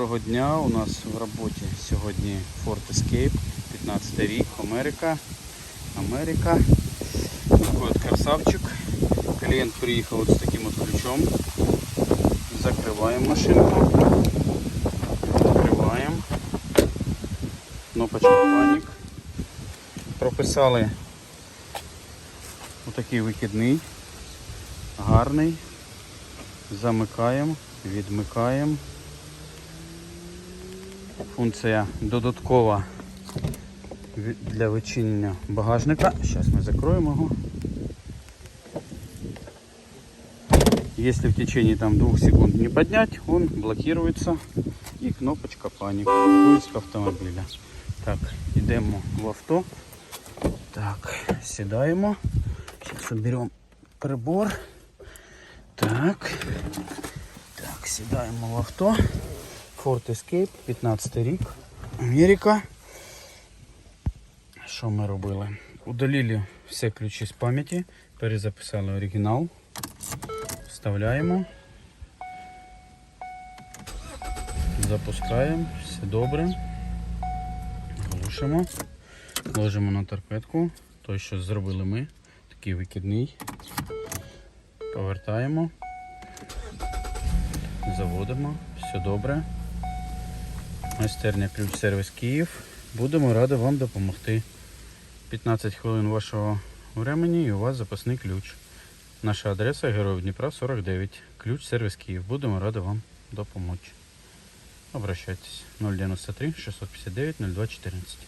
Доброго дня, у нас в роботі сьогодні Ford Escape, 15 рік, Америка. Америка. Такой от красавчик. Клієнт приїхав з таким от ключом. Закриваємо машинку. Закриваємо. Кнопочка панік. Прописали отакий викидний, гарний. Замикаємо, відмикаємо. Функція додаткова для вичинення багажника. Зараз ми закроємо його. Если в течение там двух секунд не поднять, он блокируется. И кнопочка паник. Поиск автомобиля. Так, йдемо в авто. Так, сідаємо. Сейчас уберем прибор. Так. Так, сідаємо в авто. Ford Escape, 15 рік. Америка. Що ми робили? Удалили всі ключі з пам'яті, перезаписали оригінал. Вставляємо. Запускаємо, все добре. Глушимо. Ложимо на торпедку. Той, що зробили ми. Такий викидний. Повертаємо. Заводимо. Все добре. Майстерня ключ сервіс Київ. Будемо раді вам допомогти. 15 хвилин вашого времени і у вас запасний ключ. Наша адреса Героїв Дніпра 49. Ключ сервіс Київ. Будемо раді вам допомогти. Обращайтесь 093 659 0214.